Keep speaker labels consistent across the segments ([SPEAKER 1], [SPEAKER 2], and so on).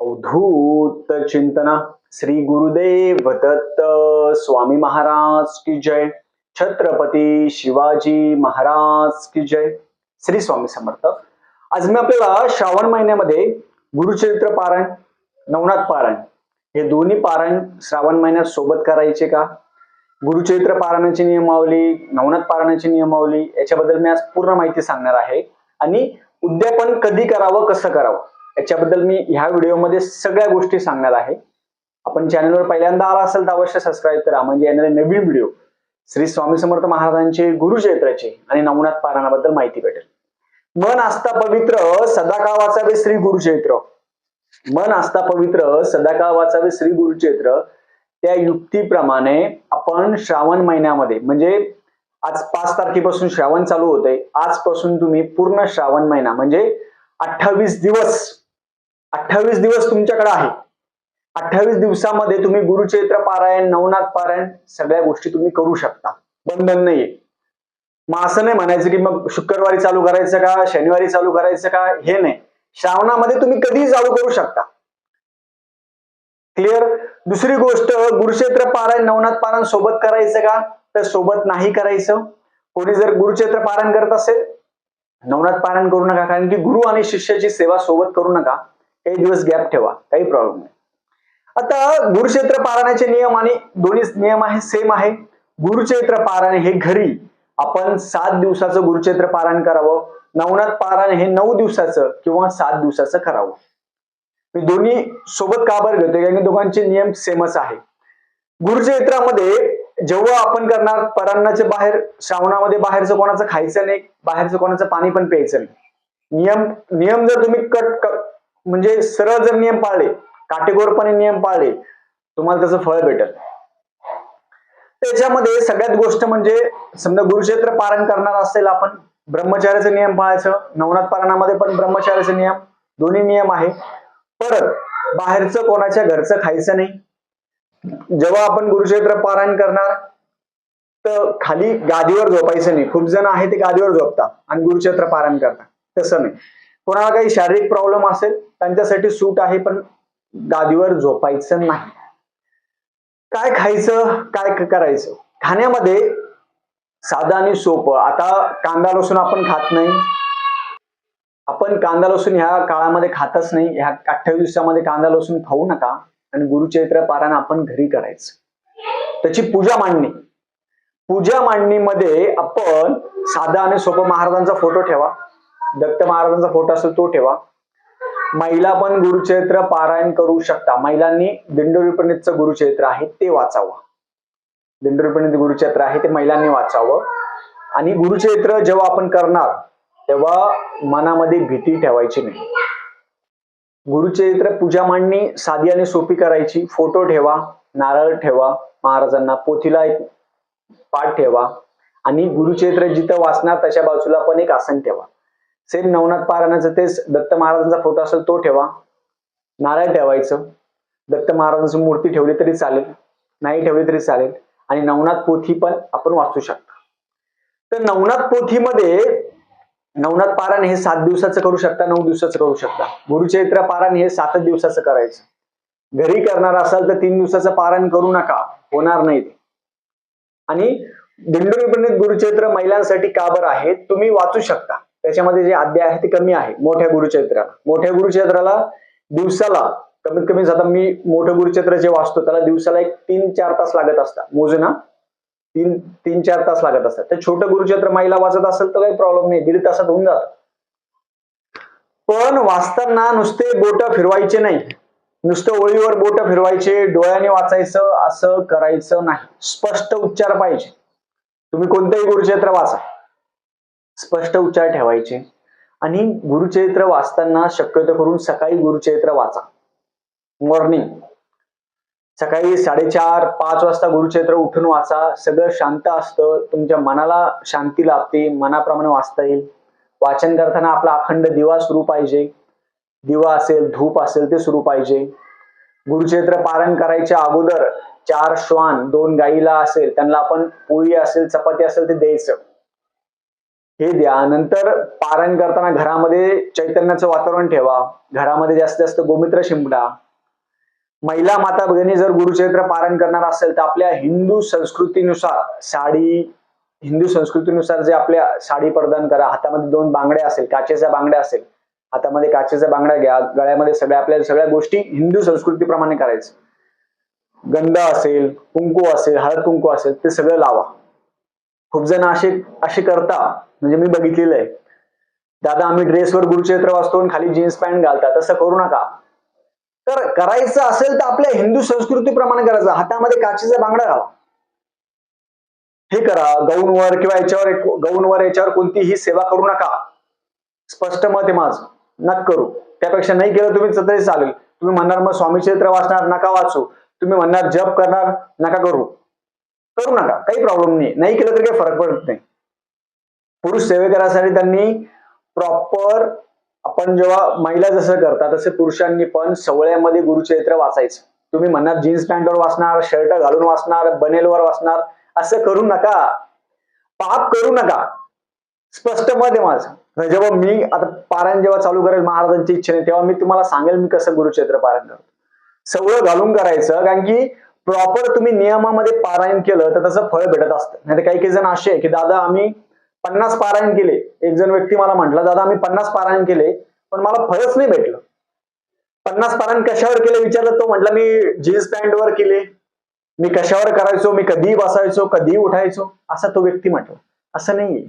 [SPEAKER 1] अवधूत चिंतना। श्री गुरुदेव दत्त स्वामी महाराज की जय। छत्रपती शिवाजी महाराज की जय। श्री स्वामी समर्थ। आज मी आपल्याला श्रावण महिन्यामध्ये गुरुचरित्र पारायण नवनाथ पारायण हे दोन्ही पारायण श्रावण महिन्यात सोबत करायचे का? गुरुचरित्र पारायणाची नियमावली नवनाथ पारायणाची नियमावली याच्याबद्दल मी आज पूर्ण माहिती सांगणार आहे. आणि उद्यापन कधी करावं कसं करावं? याच्याबद्दल मी ह्या व्हिडिओमध्ये सगळ्या गोष्टी सांगणार आहे. आपण चॅनलवर पहिल्यांदा आला असेल तर अवश्य सबस्क्राईब करा. म्हणजे येणारे नवीन व्हिडिओ श्री स्वामी समर्थ महाराजांचे गुरुचरित्राचे आणि नवनाथ पारायणाबद्दल माहिती भेटेल. मन आस्था पवित्र सदाकाळ वाचावे श्री गुरुचरित्र मन आस्था पवित्र सदाकाळ वाचावे श्री गुरुचरित्र त्या युक्तीप्रमाणे आपण श्रावण महिन्यामध्ये म्हणजे आज पाच तारखेपासून श्रावण चालू होते आजपासून तुम्ही पूर्ण श्रावण महिना म्हणजे अठ्ठावीस दिवस अठ्ठावीस दिवस तुमच्याकडे आहे. अठ्ठावीस दिवसामध्ये तुम्ही गुरुचरित्र पारायण नवनाथ पारायण सगळ्या गोष्टी तुम्ही करू शकता. बंधन नाहीये. मग असं नाही म्हणायचं की मग शुक्रवारी चालू करायचं का शनिवारी चालू करायचं का हे नाही. श्रावणामध्ये तुम्ही कधीही चालू करू शकता. क्लिअर दुसरी गोष्ट गुरुक्षेत्र पारायण नवनाथ पारायण सोबत करायचं का? तर सोबत नाही करायचं. कोणी जर गुरुक्षेत्र पारायण करत असेल नवनाथ पारायण करू नका. कारण की गुरु आणि शिष्याची सेवा सोबत करू नका. काही दिवस गॅप ठेवा काही प्रॉब्लेम नाही. आता गुरुक्षेत्र पारायणाचे नियम आणि दोन्ही नियम आहे सेम आहे. गुरुक्षेत्र पारायण हे घरी आपण सात दिवसाचं गुरुक्षेत्र पारायण करावं. नवनाथ पारायण हे नऊ दिवसाचं किंवा सात दिवसाचं करावं. मी दोन्ही सोबत का बरं घेतोय? कारण की दोघांचे नियम सेमच आहे. गुरुक्षेत्रामध्ये जेव्हा आपण करणार परांनाचे बाहेर श्रावणामध्ये बाहेरचं कोणाचं खायचं नाही बाहेरचं कोणाचं पाणी पण प्यायचं नाही. नियम नियम जर तुम्ही कट म्हणजे सरळ जर नियम पाळले काटेकोरपणे नियम पाळले तुम्हाला त्याचं फळ भेटेल. त्याच्यामध्ये सगळ्यात गोष्ट म्हणजे समजा गुरुक्षेत्र पारण करणार असेल आपण ब्रह्मचार्याचे नियम पाळायचं नवनाथ पारायणामध्ये पण ब्रह्मचार्याचे नियम दोन्ही नियम आहे. परत बाहेरचं कोणाच्या घरचं खायचं नाही. जेव्हा आपण गुरुक्षेत्र पारायण करणार तर खाली गादीवर झोपायचं नाही. खूप जण आहे ते गादीवर झोपतात आणि गुरुक्षेत्र पारायण करतात. तसं नाही. कोणाला काही शारीरिक प्रॉब्लेम असेल त्यांच्यासाठी सूट आहे पण गादीवर झोपायचं नाही. काय खायचं काय करायचं? खाण्यामध्ये साधं आणि सोपं. आता कांदा लसूण आपण खात नाही. आपण कांदा लसूण ह्या काळामध्ये खातच नाही. ह्या अठ्ठावीस दिवसामध्ये कांदा लसूण खाऊ नका. आणि गुरुचैत्र पारायण आपण घरी करायचं. त्याची पूजा मांडणी. पूजा मांडणीमध्ये आपण साधा आणि सोपं महाराजांचा फोटो ठेवा. दत्त महाराजांचा फोटो असेल तो ठेवा. महिला पण गुरुचरित्र पारायण करू शकता. महिलांनी दिंडोरी गुरुचरित्र आहे ते वाचावं. दिंडोरी गुरुचरित्र आहे ते महिलांनी वाचावं. आणि गुरुचरित्र जेव्हा आपण करणार तेव्हा मनामध्ये भीती ठेवायची नाही. गुरुचरित्र पूजा मांडणी साधी आणि सोपी करायची. फोटो ठेवा नारळ ठेवा महाराजांना पोथीला एक पाठ ठेवा. आणि गुरुचरित्र जिथं वाचणार त्याच्या बाजूला पण एक आसन ठेवा. सेम नवनाथ पारायणाचं तेच दत्त महाराजांचा फोटो असेल तो ठेवा. नारळ ठेवायचं. दत्त महाराजांची मूर्ती ठेवली तरी चालेल. नाही ठेवली तरी चालेल. आणि नवनाथ पोथी पण आपण वाचू शकता. तर नवनाथ पोथीमध्ये नवनाथ पारायण हे सात दिवसाचं करू शकता नऊ दिवसाचं करू शकता. गुरुचरित्र पारायण हे सातच दिवसाचं करायचं. घरी करणार असाल तर तीन दिवसाचं पारायण करू नका. होणार नाही ते. आणि दिंडोरी पंडित गुरुचरित्र महिलांसाठी का बरं आहे तुम्ही वाचू शकता. त्याच्यामध्ये जे आद्य आहे ते कमी आहे मोठ्या गुरुचैत्राला मोठ्या गुरुचैत्राला दिवसाला कमीत कमी आता मी मोठं गुरुचैत्र जे वाचतो त्याला दिवसाला एक तीन चार तास लागत असतात. मोजना तीन तीन चार तास लागत असतात. तर छोटं गुरुचैत्र महिला वाचत असेल तर काही प्रॉब्लेम नाही. दीड तासात होऊन जात. पण वाचताना नुसते बोट फिरवायचे नाही. नुसतं ओळीवर बोट फिरवायचे डोळ्याने वाचायचं असं करायचं नाही. स्पष्ट उच्चार पाहिजे. तुम्ही कोणतंही गुरुचैत्र वाचा. स्पष्ट उच्चार ठेवायचे. आणि गुरुचरित्र वाचताना शक्यतो करून सकाळी गुरुचरित्र वाचा. मॉर्निंग सकाळी साडेचार पाच वाजता गुरुचरित्र उठून वाचा. सगळं शांत असतं. तुमच्या मनाला शांती लाभते. मनाप्रमाणे वाचता येईल. वाचन करताना आपला अखंड दिवा सुरू पाहिजे. दिवा असेल धूप असेल ते सुरू पाहिजे. गुरुचरित्र पारण करायच्या अगोदर चार श्वान दोन गाईला असेल त्यांना आपण पोळी असेल चपाती असेल ते द्यायचं. हे द्या. नंतर पारायण करताना घरामध्ये चैतन्याचं वातावरण ठेवा. घरामध्ये जास्तीत जास्त गोमित्र शिंपडा. महिला माता भगिनी जर गुरुचरित्र पारायण करणार असेल तर आपल्या हिंदू संस्कृतीनुसार साडी हिंदू संस्कृतीनुसार जे आपल्या साडी प्रदान करा. हातामध्ये दोन बांगड्या असेल काचेच्या बांगड्या असेल हातामध्ये काचेच्या बांगड्या घ्या. गळ्यामध्ये सगळ्या आपल्या सगळ्या गोष्टी हिंदू संस्कृतीप्रमाणे करायचं. गंध असेल कुंकू असेल हळद कुंकू असेल ते सगळं लावा. खूप जण असे असे करता. म्हणजे मी बघितलेलं आहे. दादा आम्ही ड्रेसवर गुरुचरित्र वाचतो आणि खाली जीन्स पॅन्ट घालता तसं करू नका. तर करायचं असेल तर आपल्या हिंदू संस्कृतीप्रमाणे करायचं. हातामध्ये काचेचा बांगडा घाला. हे करा. गौणवर किंवा याच्यावर गौणवर याच्यावर कोणतीही सेवा करू नका. स्पष्ट मत आहे माझं. नक करू. त्यापेक्षा नाही केलं तुम्ही तरी चालेल. तुम्ही म्हणणार मग स्वामी चरित्र वाचणार नका वाचू. तुम्ही म्हणणार जप करणार नका करू. करू नका काही प्रॉब्लेम नाही. नाही केलं तर काही फरक पडत नाही. पुरुष सेवेकरासाठी त्यांनी प्रॉपर आपण जेव्हा महिला जसं करतात तसे पुरुषांनी पण सवळ्यामध्ये गुरुचरित्र वाचायचं. तुम्ही म्हणणार जीन्स पॅन्टवर वाचणार शर्ट घालून वाचणार बनेलवर वाचणार असं करू नका. पाप करू नका. स्पष्ट मत आहे माझं. जेव्हा मी आता पारायण जेव्हा चालू करेल महाराजांची इच्छेने तेव्हा मी तुम्हाला सांगेल मी कसं गुरुचरित्र पारायण करतो. सवळं घालून करायचं कारण की प्रॉपर तुम्ही नियमामध्ये पारायण केलं तर त्याचं फळ भेटत असतं. नाही काही काही जण असे की दादा आम्ही पन्नास पारायण केले. एक जण व्यक्ती मला म्हटला दादा आम्ही पन्नास पारायण केले पण मला फळच नाही भेटलं. पन्नास पारायण कशावर केले विचारलं तो म्हटला मी जीन्स पॅन्टवर केले. मी कशावर करायचो? मी कधीही बसायचो कधीही उठायचो. असा तो व्यक्ती म्हटला. असं नाहीये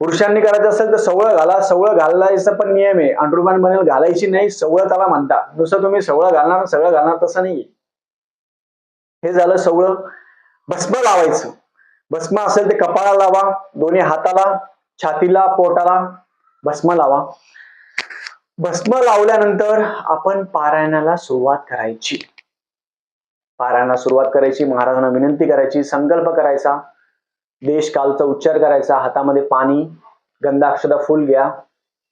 [SPEAKER 1] पुरुषांनी करायचं असेल तर सवळ घाला सवळ घालायचा पण नियम आहे. अंडरमॅन बनेल घालायची नाही सवळ त्याला म्हणता. नुसतं तुम्ही सवळ घालणार सगळं घालणार तसं नाहीये हे झालं सवळं भस्म लावायचं. भस्म असेल ते कपाळाला लावा दोन्ही हाताला छातीला पोटाला भस्म लावा. भस्म लावल्यानंतर आपण पारायणाला सुरुवात करायची. पारायणाला सुरुवात करायची महाराजांना विनंती करायची संकल्प करायचा. देश कालचा उच्चार करायचा हातामध्ये पाणी गंधाक्षदा फुल घ्या.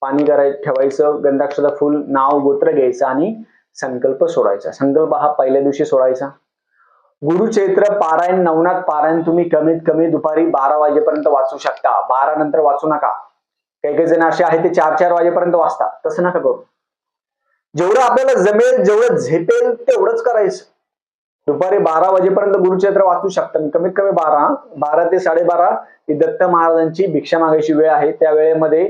[SPEAKER 1] पाणी कराय ठेवायचं गंधाक्षदा फुल नाव गोत्र घ्यायचं आणि संकल्प सोडायचा. संकल्प हा पहिल्या दिवशी सोडायचा. गुरुचैत्र पारायण नवनाथ पारायण तुम्ही कमीत कमी दुपारी बारा वाजेपर्यंत वाचू शकता. बारा नंतर वाचू नका. काही काही जण असे आहेत ते चार चार वाजेपर्यंत वाचतात. तसं नका करू. जेवढं आपल्याला जमेल जेवढं झेपेल तेवढंच करायचं. दुपारी बारा वाजेपर्यंत गुरुचरित्र वाचू शकता. कमीत कमी बारा बारा ते साडेबारा ही दत्त महाराजांची भिक्षा मागायची वेळ आहे. त्या वेळेमध्ये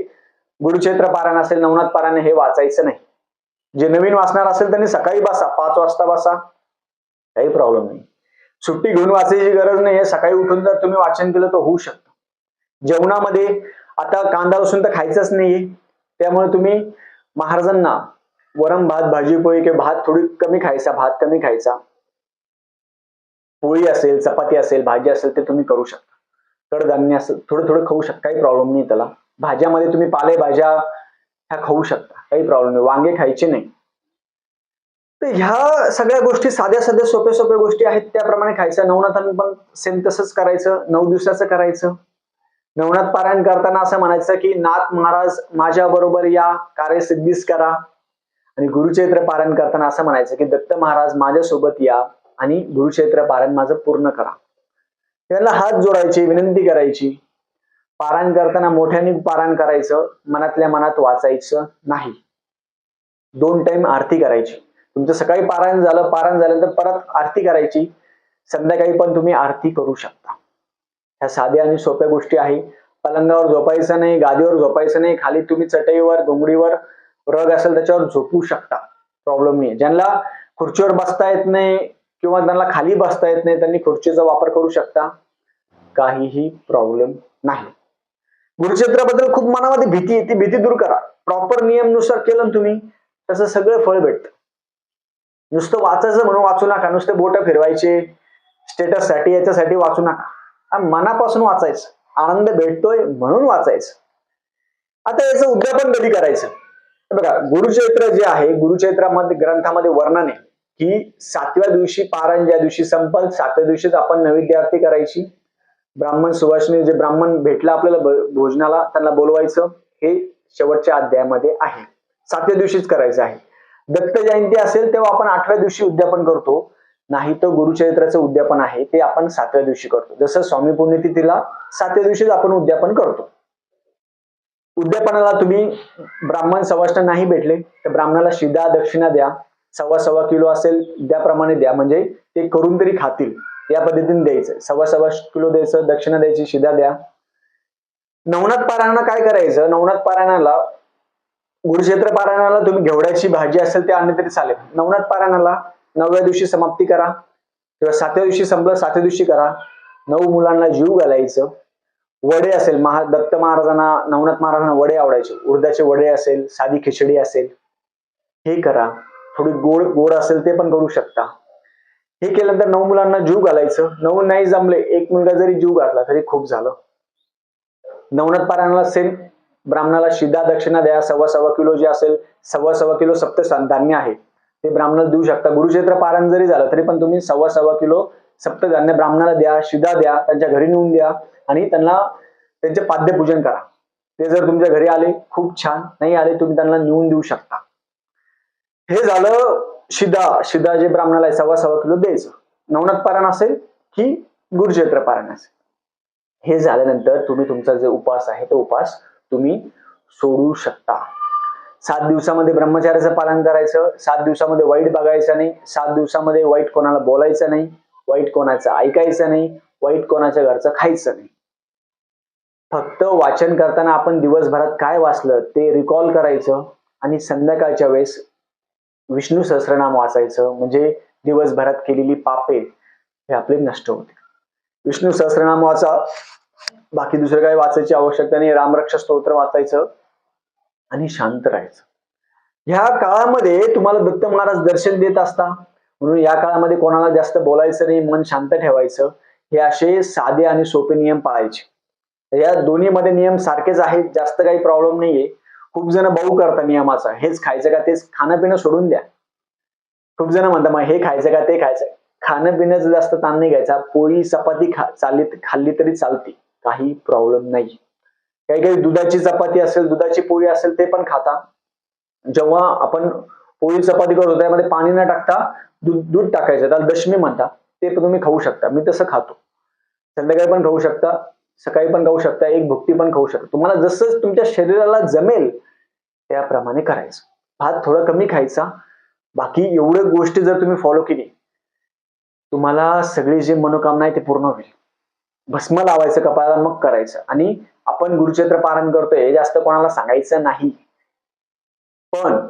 [SPEAKER 1] गुरुचरित्र पारायण असेल नवनाथ पारायण हे वाचायचं नाही. जे नवीन वाचणार असेल त्यांनी सकाळी बसा पाच वाजता बसा. काही प्रॉब्लेम नाही. सुट्टी घेऊन वाचायची गरज नाही सकाळी उठून जर तुम्ही वाचन केलं तर होऊ शकतं. जेवणामध्ये आता कांदा लसूण तर खायचंच नाहीये. त्यामुळे तुम्ही महाराजांना वरम भात भाजी पोळी किंवा भात थोडी कमी खायचा भात कमी खायचा. पोळी असेल चपाती असेल भाजी असेल ते तुम्ही करू शकता. कडधान्य असेल थोडं थोडं खाऊ शकता काही प्रॉब्लेम नाही त्याला. भाज्यामध्ये तुम्ही पालेभाज्या ह्या खाऊ शकता काही प्रॉब्लेम नाही. वांगे खायचे नाही. तर ह्या सगळ्या गोष्टी साध्या साध्या सोप्या सोप्या गोष्टी आहेत. त्याप्रमाणे खायचं. नवनाथान पण सेम तसंच करायचं. नऊ दिवसाचं करायचं. नवनाथ पारायण करताना असं म्हणायचं की नाथ महाराज माझ्या बरोबर या कार्यसिद्धीस करा. आणि गुरुचैत्र पारायण करताना असं म्हणायचं की दत्त महाराज माझ्यासोबत या आणि गुरुचैत्र पारायण माझं पूर्ण करा. त्यांना हात जोडायची विनंती करायची. पारायण करताना मोठ्याने पारायण करायचं. मनातल्या मनात वाचायचं नाही. दोन टाइम आरती करायची. तुमचं सकाळी पारायण झालं पारायण झाल्यानंतर परत आरती करायची. संध्याकाळी पण तुम्ही आरती करू शकता. ह्या साध्या आणि सोप्या गोष्टी आहे. पलंगावर झोपायचं नाही गादीवर झोपायचं नाही खाली तुम्ही चटईवर घोंगडीवर रग असेल त्याच्यावर झोपू शकता. प्रॉब्लेम नाही ज्यांना खुर्चीवर बसता येत नाही किंवा त्यांना खाली बसता येत नाही त्यांनी खुर्चीचा वापर करू शकता. काहीही प्रॉब्लेम नाही. गुरुक्षेत्राबद्दल खूप मनामध्ये भीती ती भीती दूर करा. प्रॉपर नियमनुसार केलं तुम्ही त्याचं सगळं फळ भेटतं. नुसतं वाचायचं म्हणून वाचू नका नुसते बोट फिरवायचे स्टेटससाठी याच्यासाठी वाचू नका. मनापासून वाचायचं. आनंद भेटतोय म्हणून वाचायचं. आता याचं उद्यापन कधी करायचं? बघा गुरुचैत्र जे आहे गुरुचैत्रामध्ये ग्रंथामध्ये वर्णन आहे. की सातव्या दिवशी पारायण ज्या दिवशी संपल सातव्या दिवशीच आपण नैवेद्य आरती करायची. ब्राह्मण सुवासिनी जे ब्राह्मण भेटला आपल्याला भोजनाला त्यांना बोलवायचं. हे शेवटच्या अध्यायामध्ये आहे. सातव्या दिवशीच करायचं आहे. दत्त जयंती असेल तेव्हा आपण आठव्या दिवशी उद्यापन करतो. नाही तर गुरुचरित्राचं उद्यापन आहे ते आपण सातव्या दिवशी करतो. जसं स्वामी पुण्यतिथीला सातव्या दिवशीच आपण उद्यापन करतो. उद्यापनाला तुम्ही ब्राह्मण सवाष्ण नाही भेटले तर ब्राह्मणाला शिदा दक्षिणा द्या. सव्वा सव्वा किलो असेल त्याप्रमाणे द्या. म्हणजे ते करून तरी खातील. या पद्धतीने द्यायचं. सव्वा सव्वा किलो द्यायचं दक्षिणा द्यायची शिदा द्या. नवनाथ पारायणाला काय करायचं? नवनाथ पारायणाला गुरुक्षेत्र पारायणाला तुम्ही घेवड्याची भाजी असेल ते आणले तरी चालेल. नवनाथ पारायणाला नवव्या दिवशी समाप्ती करा किंवा सातव्या दिवशी संपलं सातव्या दिवशी करा. नऊ मुलांना जीव घालायचं. वडे असेल महा दत्त महाराजांना नवनाथ महाराजांना वडे आवडायचे. उडदाचे वडे असेल साधी खिचडी असेल हे करा. थोडी गोड गोड असेल ते पण करू शकता. हे केल्यानंतर नऊ मुलांना जीव घालायचं. नऊ नाही जमले एक मुलगा जरी जीव घातला तरी खूप झालं. नवनाथ पारायणाला सेम ब्राह्मणाला शिदा दक्षिणा द्या सव्वा सव्वा किलो जे असेल सव्वा सव्वा किलो सप्त धान्य आहे. ते ब्राह्मणाला देऊ शकता. गुरुक्षेत्र पारायण जरी झालं तरी पण तुम्ही सव्वा सव्वा किलो सप्तधान्य ब्राह्मणाला द्या शिदा द्या त्यांच्या घरी नेऊन द्या आणि त्यांना त्यांचे पाद्यपूजन करा. ते जर तुमच्या घरी आले खूप छान. नाही आले तुम्ही त्यांना नेऊन देऊ शकता. हे झालं शिदा. शिदा जे ब्राह्मणाला आहे, सव्वा सव्वा किलो द्यायचं. नवनाथ पारायण असेल की गुरुक्षेत्र पारायण असेल? हे झाल्यानंतर तुम्ही तुमचा जे उपास आहे तो उपास तुम्ही सोडू शकता. सात दिवसामध्ये ब्रह्मचार्याचं पालन करायचं सात दिवसामध्ये वाईट बघायचं नाही सात दिवसामध्ये वाईट कोणाला बोलायचं नाही वाईट कोणाचं ऐकायचं नाही वाईट कोणाच्या घरचं खायचं नाही. फक्त वाचन करताना आपण दिवसभरात काय वाचलं ते रिकॉल करायचं आणि संध्याकाळच्या वेळेस विष्णू सहस्रनाम वाचायचं म्हणजे दिवसभरात केलेली पापे हे आपले नष्ट होते विष्णू सहस्रनाम वाचा. बाकी दुसरं काही वाचायची आवश्यकता नाही. रामरक्षा स्तोत्र वाचायचं आणि शांत राहायचं. ह्या काळामध्ये तुम्हाला दत्त महाराज दर्शन देत असता. म्हणून या काळामध्ये कोणाला जास्त बोलायचं नाही मन शांत ठेवायचं. हे असे साधे आणि सोपे नियम पाळायचे. या दोन्हीमध्ये नियम सारखेच आहेत. जास्त काही प्रॉब्लेम नाहीये. खूप जण भाऊ करतात नियमाचा. हेच खायचं का तेच खाणं पिणं सोडून द्या. खूप जण म्हणतात मग हे खायचं का ते खायचं? खाणं पिण्याचं जास्त ताण नाही घ्यायचा. पोळी चपाती खा चालली खाल्ली तरी चालते. काही प्रॉब्लेम नाही. काही काही दुधाची चपाती असेल दुधाची पोळी असेल ते पण खाता. जेव्हा आपण पोळी चपाती करतो त्यामध्ये पाणी न टाकता दूध दूध टाकायचं. त्याला दशमी म्हणता ते पण तुम्ही खाऊ शकता. मी तसं खातो. संध्याकाळी पण खाऊ शकता सकाळी पण खाऊ शकता एक भुकटी पण खाऊ शकता. तुम्हाला जसं तुमच्या शरीराला जमेल त्याप्रमाणे करायचं. भात थोडा कमी खायचा. बाकी एवढ्या गोष्टी जर तुम्ही फॉलो केली तुम्हाला सगळी जी मनोकामना आहे ती पूर्ण होईल. भस्म लावायचं कपाळाला मग करायचं. आणि आपण गुरुक्षेत्र पारण करतोय हे जास्त कोणाला सांगायचं नाही. पण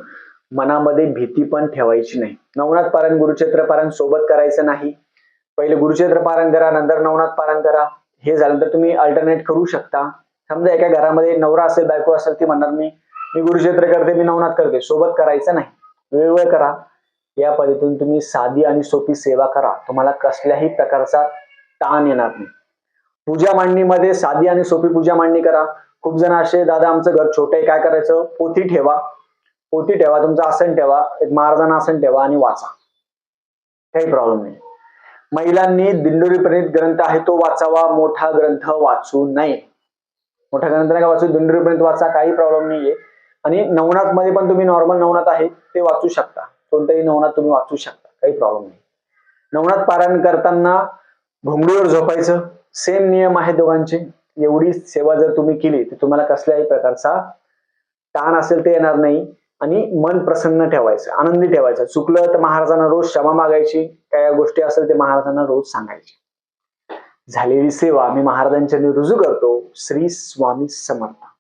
[SPEAKER 1] मनामध्ये भीती पण ठेवायची नाही. नवनाथ पारण गुरुक्षेत्र पारण सोबत करायचं नाही. पहिले गुरुक्षेत्र पारण करा नंतर नवनाथ पारण करा. हे झाल्यानंतर तुम्ही अल्टरनेट करू शकता. समजा एका घरामध्ये नवरा असेल बायको असेल ती म्हणणार मी मी गुरुक्षेत्र करते मी नवनाथ करते. सोबत करायचं नाही. वेगवेगळं करा. या पद्धतीने तुम्ही साधी आणि सोपी सेवा करा. तुम्हाला कसल्याही प्रकारचा ताण येणार नाही. पूजा मांडणीमध्ये साधी आणि सोपी पूजा मांडणी करा. खूप जण असे दादा आमचं घर छोटं आहे काय करायचं? पोथी ठेवा. पोथी ठेवा तुमचं आसन ठेवा एक महाराजांना आसन ठेवा आणि वाचा. काही प्रॉब्लेम नाही. महिलांनी दिंडोरी प्रणित ग्रंथ आहे तो वाचावा. मोठा ग्रंथ वाचू नये. मोठा ग्रंथ नाही का वाचू? दिंडोरी प्रणित वाचा काही प्रॉब्लेम नाहीये. आणि नवनाथमध्ये पण तुम्ही नॉर्मल नवनाथ आहे ते वाचू शकता. कोणतंही नवनाथ तुम्ही वाचू शकता काही प्रॉब्लेम नाही. नवनाथ पारायण करताना घोंगडीवर झोपायचं. सेम नियम आहे दोघांचे. एवढी सेवा जर तुम्ही केली तर तुम्हाला कसल्याही प्रकारचा ताण असेल ते येणार नाही. आणि मन प्रसन्न ठेवायचं आनंदी ठेवायचं. चुकलं तर महाराजांना रोज क्षमा मागायची. काय गोष्टी असेल ते महाराजांना रोज सांगायची. झालेली सेवा मी महाराजांच्या रुजू करतो. श्री स्वामी समर्थ.